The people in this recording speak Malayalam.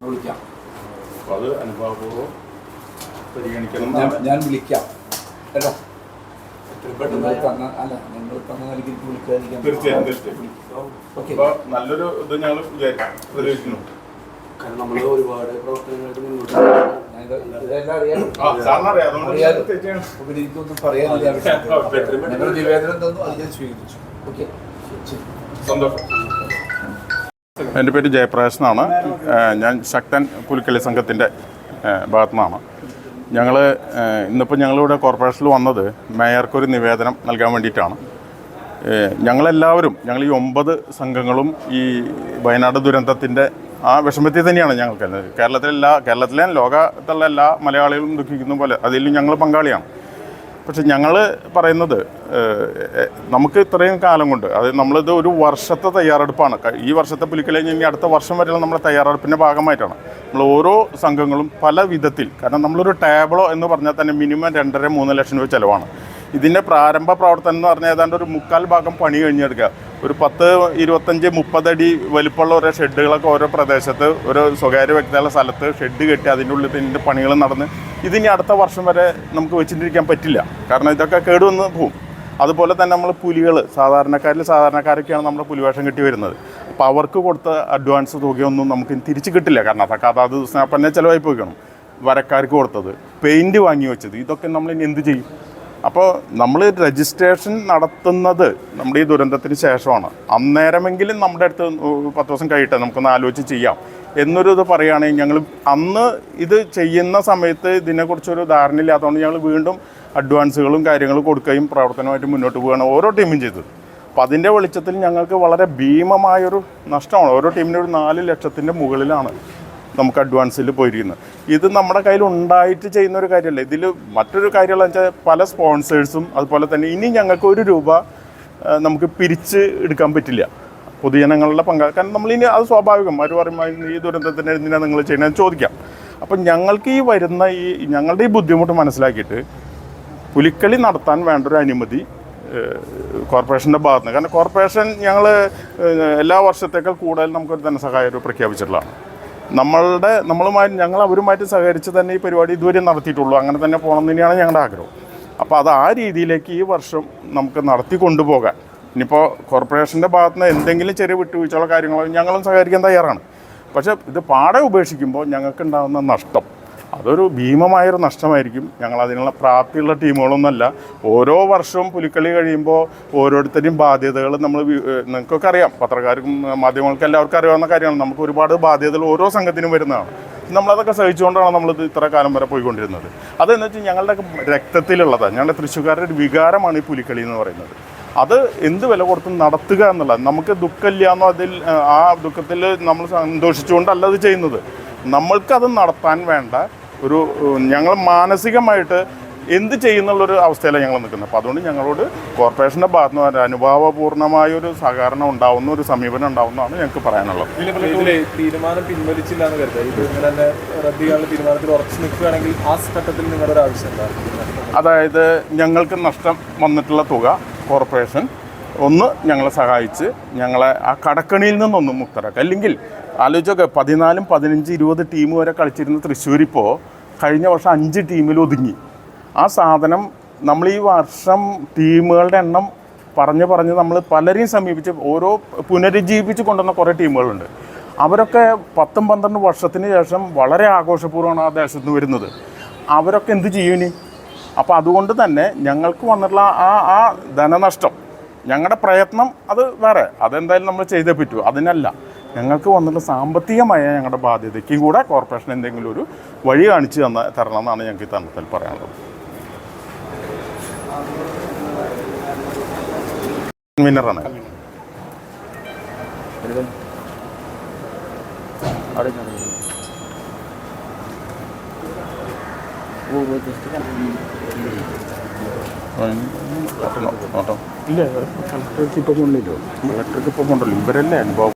വിളിക്കാം. അപ്പോൾ അത് അനുഭാവപൂർവം പരിഗണിക്കണം. ഞാൻ ഞാൻ വിളിക്കാം. കേട്ടോ? തീർച്ചയായും നല്ലൊരു ഇത് ഞങ്ങൾ പ്രതീക്ഷിക്കുന്നു. കാരണം നമ്മൾ ഒരുപാട് മുന്നോട്ട് എനിക്കൊന്നും പറയാനില്ല. നിവേദനം തന്നു അത് ഞാൻ സ്വീകരിച്ചു. ഓക്കെ. സന്തോഷം. എന്റെ പേര് ജയപ്രകാശ് എന്നാണ്. ഞാൻ ശക്തൻ പുലിക്കളി സംഘത്തിന്റെ ഭാഗത്തു നിന്നാണ് ഞങ്ങൾ ഇന്നിപ്പോൾ ഞങ്ങളിവിടെ കോർപ്പറേഷനിൽ വന്നത് മേയർക്കൊരു നിവേദനം നൽകാൻ വേണ്ടിയിട്ടാണ്. ഞങ്ങളെല്ലാവരും ഞങ്ങൾ ഈ ഒമ്പത് സംഘങ്ങളും ഈ വയനാട് ദുരന്തത്തിന്റെ ആ വിഷമത്തിൽ തന്നെയാണ് ഞങ്ങൾക്ക് കേരളത്തിലെ എല്ലാ കേരളത്തിലെ ലോകത്തുള്ള എല്ലാ മലയാളികളും ദുഃഖിക്കുന്ന പോലെ അതിലും ഞങ്ങൾ പങ്കാളിയാണ്. പക്ഷെ ഞങ്ങൾ പറയുന്നത് നമുക്ക് ഇത്രയും കാലം കൊണ്ട് അത് നമ്മളിത് ഒരു വർഷത്തെ തയ്യാറെടുപ്പാണ്. ഈ വർഷത്തെ പുലിക്കളി ഇനി അടുത്ത വർഷം വരെയുള്ള നമ്മുടെ തയ്യാറെടുപ്പിന്റെ ഭാഗമായിട്ടാണ്. നമ്മൾ ഓരോ സംഘങ്ങളും പല വിധത്തിൽ കാരണം നമ്മളൊരു ടേബിളോ എന്ന് പറഞ്ഞാൽ തന്നെ മിനിമം രണ്ടര മൂന്ന് ലക്ഷം രൂപ ചിലവാണ്. ഇതിന്റെ പ്രാരംഭ പ്രവർത്തനം എന്ന് പറഞ്ഞാൽ ഏതാണ്ട് ഒരു മുക്കാൽ ഭാഗം പണി കഴിഞ്ഞെടുക്കുക. ഒരു പത്ത് ഇരുപത്തഞ്ച് മുപ്പതടി വലിപ്പമുള്ള ഓരോ ഷെഡുകളൊക്കെ ഓരോ പ്രദേശത്ത് ഒരു സ്വകാര്യ വ്യക്തികളുടെ സ്ഥലത്ത് ഷെഡ് കെട്ടി അതിന്റെ ഉള്ളിൽ ഇതിന്റെ പണികൾ നടന്ന് ഇതിനി അടുത്ത വർഷം വരെ നമുക്ക് വെച്ചിട്ടിരിക്കാൻ പറ്റില്ല. കാരണം ഇതൊക്കെ കേടുവന്ന് പോവും അതുപോലെ തന്നെ നമ്മൾ പുലികൾ സാധാരണക്കാരിൽ സാധാരണക്കാരൊക്കെയാണ് നമ്മൾ പുലിവേഷം കിട്ടി വരുന്നത്. അപ്പോൾ അവർക്ക് കൊടുത്ത അഡ്വാൻസ് തുകയൊന്നും നമുക്ക് തിരിച്ച് കിട്ടില്ല. കാരണം അതൊക്കെ അതാത് സ്നാപ്പന്നെ ചിലവായി പോയിക്കണം വരക്കാർക്ക് കൊടുത്തത് പെയിന്റ് വാങ്ങി വെച്ചത് ഇതൊക്കെ നമ്മൾ ഇനി എന്ത് ചെയ്യും? അപ്പോൾ നമ്മൾ രജിസ്ട്രേഷൻ നടത്തുന്നത് നമ്മുടെ ഈ ദുരന്തത്തിന് ശേഷമാണ്. അന്നേരമെങ്കിലും നമ്മുടെ അടുത്ത് പത്ത് ദിവസം കഴിയട്ടെ നമുക്കൊന്ന് ആലോചിച്ച് ചെയ്യാം. എന്നൊരു ഇത് പറയുകയാണെങ്കിൽ ഞങ്ങൾ അന്ന് ഇത് ചെയ്യുന്ന സമയത്ത് ഇതിനെക്കുറിച്ചൊരു ധാരണ ഇല്ലാത്തതുകൊണ്ട് ഞങ്ങൾ വീണ്ടും അഡ്വാൻസുകളും കാര്യങ്ങളും കൊടുക്കുകയും പ്രവർത്തനമായിട്ട് മുന്നോട്ട് പോവുകയാണ് ഓരോ ടീമും ചെയ്തത്. അപ്പം അതിന്റെ വെളിച്ചത്തിൽ ഞങ്ങൾക്ക് വളരെ ഭീമമായൊരു നഷ്ടമാണ്. ഓരോ ടീമിനും ഒരു നാല് ലക്ഷത്തിന്റെ മുകളിലാണ് നമുക്ക് അഡ്വാൻസിൽ പോയിരിക്കുന്നത്. ഇത് നമ്മുടെ കയ്യിൽ ഉണ്ടായിട്ട് ചെയ്യുന്ന ഒരു കാര്യമല്ല. ഇതിൽ മറ്റൊരു കാര്യമുള്ള വെച്ചാൽ പല സ്പോൺസേഴ്സും അതുപോലെ തന്നെ ഇനി ഞങ്ങൾക്ക് ഒരു രൂപ നമുക്ക് പിരിച്ച് എടുക്കാൻ പറ്റില്ല. പൊതുജനങ്ങളുടെ പങ്കാ കാരണം നമ്മളിനി അത് സ്വാഭാവികം. അവർ പറയുമ്പോൾ ഈ ദുരന്തത്തിന് എന്തിനാണ് നിങ്ങൾ ചെയ്യുന്നത് ചോദിക്കാം. അപ്പം ഞങ്ങൾക്ക് ഈ വരുന്ന ഈ ഞങ്ങളുടെ ഈ ബുദ്ധിമുട്ട് മനസ്സിലാക്കിയിട്ട് പുലിക്കളി നടത്താൻ വേണ്ട ഒരു അനുമതി കോർപ്പറേഷന്റെ ഭാഗത്ത് നിന്ന് കാരണം കോർപ്പറേഷൻ ഞങ്ങൾ എല്ലാ വർഷത്തേക്കാൾ കൂടുതൽ നമുക്കൊരു ധനസഹായം പ്രഖ്യാപിച്ചിട്ടുള്ളതാണ്. നമ്മളുടെ നമ്മളുമായി ഞങ്ങൾ അവരുമായിട്ട് സഹകരിച്ച് തന്നെ ഈ പരിപാടി ഇതുവരെ നടത്തിയിട്ടുള്ളൂ. അങ്ങനെ തന്നെ പോകണം തന്നെയാണ് ഞങ്ങളുടെ ആഗ്രഹം. അപ്പോൾ അത് ആ രീതിയിലേക്ക് ഈ വർഷം നമുക്ക് നടത്തി കൊണ്ടുപോകാൻ. ഇനിയിപ്പോൾ കോർപ്പറേഷന്റെ ഭാഗത്ത് നിന്ന് എന്തെങ്കിലും ചെറിയ വിട്ടുവീഴ്ചകളോ കാര്യങ്ങളോ ഞങ്ങളും സഹകരിക്കാൻ തയ്യാറാണ്. പക്ഷേ ഇത് പാടെ ഉപേക്ഷിക്കുമ്പോൾ ഞങ്ങൾക്കുണ്ടാകുന്ന നഷ്ടം അതൊരു ഭീമമായൊരു നഷ്ടമായിരിക്കും. ഞങ്ങൾ അതിനുള്ള പ്രാപ്തിയുള്ള ടീമുകളൊന്നുമല്ല. ഓരോ വർഷവും പുലിക്കളി കഴിയുമ്പോൾ ഓരോരുത്തരും ബാധ്യതകൾ നമ്മൾ നിങ്ങൾക്കൊക്കെ അറിയാം. പത്രക്കാർക്കും മാധ്യമങ്ങൾക്കും എല്ലാവർക്കും അറിയാവുന്ന കാര്യമാണ്. നമുക്ക് ഒരുപാട് ബാധ്യതകൾ ഓരോ സംഘത്തിനും വരുന്നതാണ്. നമ്മളതൊക്കെ സഹിച്ചുകൊണ്ടാണ് നമ്മളിത് ഇത്ര കാലം വരെ പോയിക്കൊണ്ടിരുന്നത്. അതെന്ന് വെച്ചാൽ ഞങ്ങളുടെ രക്തത്തിലുള്ളതാണ് ഞങ്ങളുടെ തൃശ്ശൂർക്കാരുടെ ഒരു വികാരമാണ് ഈ പുലിക്കളി എന്ന് പറയുന്നത്. അത് എന്ത് വില കൊടുത്തും നടത്തുക എന്നുള്ളത്. നമുക്ക് ദുഃഖമില്ല എന്നോ അതിൽ ആ ദുഃഖത്തിൽ നമ്മൾ സന്തോഷിച്ചുകൊണ്ടല്ല അത് ചെയ്യുന്നത്. നമ്മൾക്കത് നടത്താൻ വേണ്ട ഒരു ഞങ്ങൾ മാനസികമായിട്ട് എന്ത് ചെയ്യുന്നുള്ളൊരു അവസ്ഥയിലാണ് ഞങ്ങൾ നിൽക്കുന്നത്. അപ്പോൾ അതുകൊണ്ട് ഞങ്ങളോട് കോർപ്പറേഷന്റെ ഭാഗത്തു നിന്ന് അനുഭാവപൂർണമായ ഒരു സഹകരണം ഉണ്ടാവുന്ന ഒരു സമീപനം ഉണ്ടാവുന്നതാണ് ഞങ്ങൾക്ക് പറയാനുള്ളത്. തീരുമാനം പിൻവലിച്ചില്ല എന്ന് കരുതുക അതായത് ഞങ്ങൾക്ക് നഷ്ടം വന്നിട്ടുള്ള തുക കോർപ്പറേഷൻ ഒന്ന് ഞങ്ങളെ സഹായിച്ച് ഞങ്ങളെ ആ കടക്കണിയിൽ നിന്നൊന്ന് മുക്തരാക്കുക. അല്ലെങ്കിൽ ആലോചിച്ചൊക്കെ പതിനാലും പതിനഞ്ച് ഇരുപത് ടീം വരെ കളിച്ചിരുന്ന തൃശ്ശൂരിപ്പോൾ കഴിഞ്ഞ വർഷം അഞ്ച് ടീമിൽ ഒതുങ്ങി. ആ സാധനം നമ്മൾ ഈ വർഷം ടീമുകളുടെ എണ്ണം പറഞ്ഞ് പറഞ്ഞ് നമ്മൾ പലരെയും സമീപിച്ച് ഓരോ പുനരുജ്ജീവിപ്പിച്ച് കൊണ്ടുവന്ന കുറേ ടീമുകളുണ്ട് അവരൊക്കെ പത്തും പന്ത്രണ്ട് വർഷത്തിന് ശേഷം വളരെ ആഘോഷപൂർവമാണ് ആ ദേശത്ത് നിന്ന് വരുന്നത്. അവരൊക്കെ എന്ത് ചെയ്യും അപ്പോൾ അതുകൊണ്ട് തന്നെ ഞങ്ങൾക്ക് വന്നിട്ടുള്ള ആ ആ ധനനഷ്ടം ഞങ്ങളുടെ പ്രയത്നം അത് വേറെ. അതെന്തായാലും നമ്മൾ ചെയ്തേ പറ്റൂ. അതിനല്ല. ഞങ്ങൾക്ക് വന്നിട്ട് സാമ്പത്തികമായ ഞങ്ങളുടെ ബാധ്യതയ്ക്കും കൂടെ കോർപ്പറേഷൻ എന്തെങ്കിലും ഒരു വഴി കാണിച്ചു തന്ന തരണം എന്നാണ് ഞങ്ങൾക്ക് ഈ തരണത്തിൽ പറയാനുള്ളത്. വിന്നറാണ് ഇല്ല ഇലക്ട്രിക് ഇപ്പം കൊണ്ടില്ലോ ഇലക്ട്രിക് ഇപ്പം കൊണ്ടല്ലോ ഇവരല്ലേ അനുഭവം